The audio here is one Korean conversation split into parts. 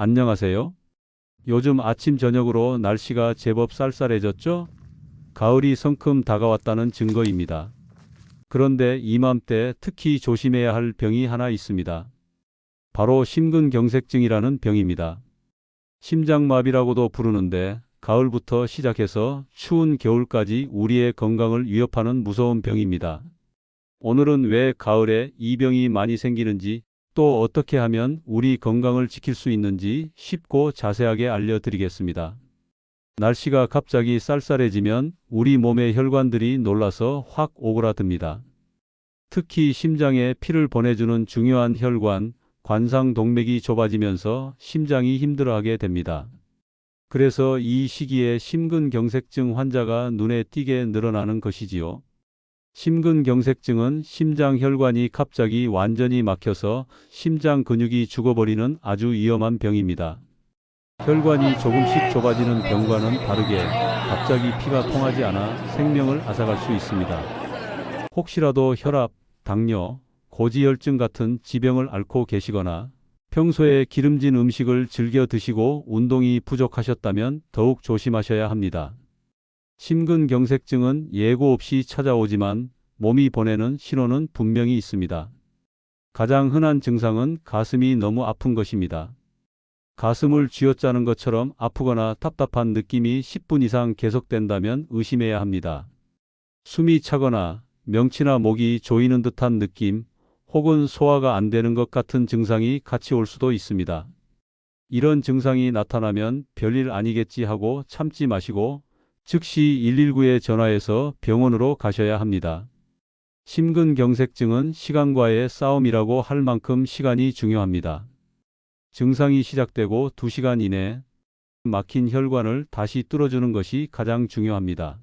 안녕하세요. 요즘 아침 저녁으로 날씨가 제법 쌀쌀해졌죠? 가을이 성큼 다가왔다는 증거입니다. 그런데 이맘때 특히 조심해야 할 병이 하나 있습니다. 바로 심근경색증이라는 병입니다. 심장마비라고도 부르는데 가을부터 시작해서 추운 겨울까지 우리의 건강을 위협하는 무서운 병입니다. 오늘은 왜 가을에 이 병이 많이 생기는지 또 어떻게 하면 우리 건강을 지킬 수 있는지 쉽고 자세하게 알려드리겠습니다. 날씨가 갑자기 쌀쌀해지면 우리 몸의 혈관들이 놀라서 확 오그라듭니다. 특히 심장에 피를 보내주는 중요한 혈관, 관상동맥이 좁아지면서 심장이 힘들어하게 됩니다. 그래서 이 시기에 심근경색증 환자가 눈에 띄게 늘어나는 것이지요. 심근경색증은 심장 혈관이 갑자기 완전히 막혀서 심장 근육이 죽어버리는 아주 위험한 병입니다. 혈관이 조금씩 좁아지는 병과는 다르게 갑자기 피가 통하지 않아 생명을 앗아갈 수 있습니다. 혹시라도 혈압, 당뇨, 고지혈증 같은 지병을 앓고 계시거나 평소에 기름진 음식을 즐겨 드시고 운동이 부족하셨다면 더욱 조심하셔야 합니다. 심근경색증은 예고 없이 찾아오지만 몸이 보내는 신호는 분명히 있습니다. 가장 흔한 증상은 가슴이 너무 아픈 것입니다. 가슴을 쥐어짜는 것처럼 아프거나 답답한 느낌이 10분 이상 계속된다면 의심해야 합니다. 숨이 차거나 명치나 목이 조이는 듯한 느낌, 혹은 소화가 안 되는 것 같은 증상이 같이 올 수도 있습니다. 이런 증상이 나타나면 별일 아니겠지 하고 참지 마시고 즉시 119에 전화해서 병원으로 가셔야 합니다. 심근경색증은 시간과의 싸움이라고 할 만큼 시간이 중요합니다. 증상이 시작되고 2시간 이내 막힌 혈관을 다시 뚫어주는 것이 가장 중요합니다.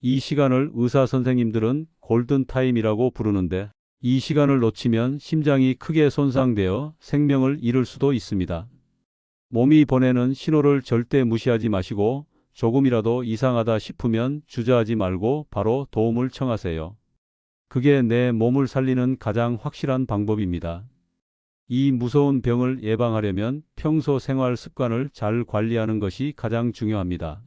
이 시간을 의사 선생님들은 골든타임이라고 부르는데 이 시간을 놓치면 심장이 크게 손상되어 생명을 잃을 수도 있습니다. 몸이 보내는 신호를 절대 무시하지 마시고 조금이라도 이상하다 싶으면 주저하지 말고 바로 도움을 청하세요. 그게 내 몸을 살리는 가장 확실한 방법입니다. 이 무서운 병을 예방하려면 평소 생활 습관을 잘 관리하는 것이 가장 중요합니다.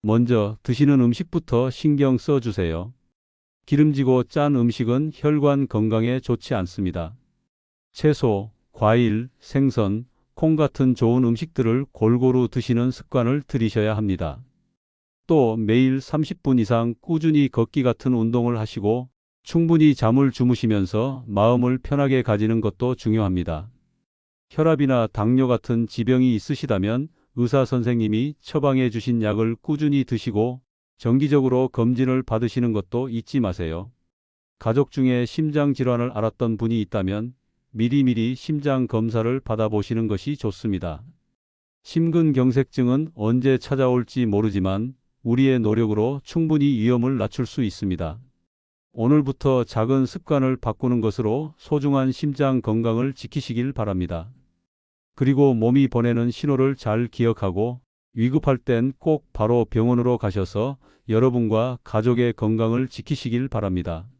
먼저 드시는 음식부터 신경 써 주세요. 기름지고 짠 음식은 혈관 건강에 좋지 않습니다. 채소, 과일, 생선, 콩 같은 좋은 음식들을 골고루 드시는 습관을 들이셔야 합니다. 또 매일 30분 이상 꾸준히 걷기 같은 운동을 하시고 충분히 잠을 주무시면서 마음을 편하게 가지는 것도 중요합니다. 혈압이나 당뇨 같은 지병이 있으시다면 의사 선생님이 처방해 주신 약을 꾸준히 드시고 정기적으로 검진을 받으시는 것도 잊지 마세요. 가족 중에 심장 질환을 앓았던 분이 있다면 미리미리 심장 검사를 받아보시는 것이 좋습니다. 심근경색증은 언제 찾아올지 모르지만 우리의 노력으로 충분히 위험을 낮출 수 있습니다. 오늘부터 작은 습관을 바꾸는 것으로 소중한 심장 건강을 지키시길 바랍니다. 그리고 몸이 보내는 신호를 잘 기억하고 위급할 땐 꼭 바로 병원으로 가셔서 여러분과 가족의 건강을 지키시길 바랍니다.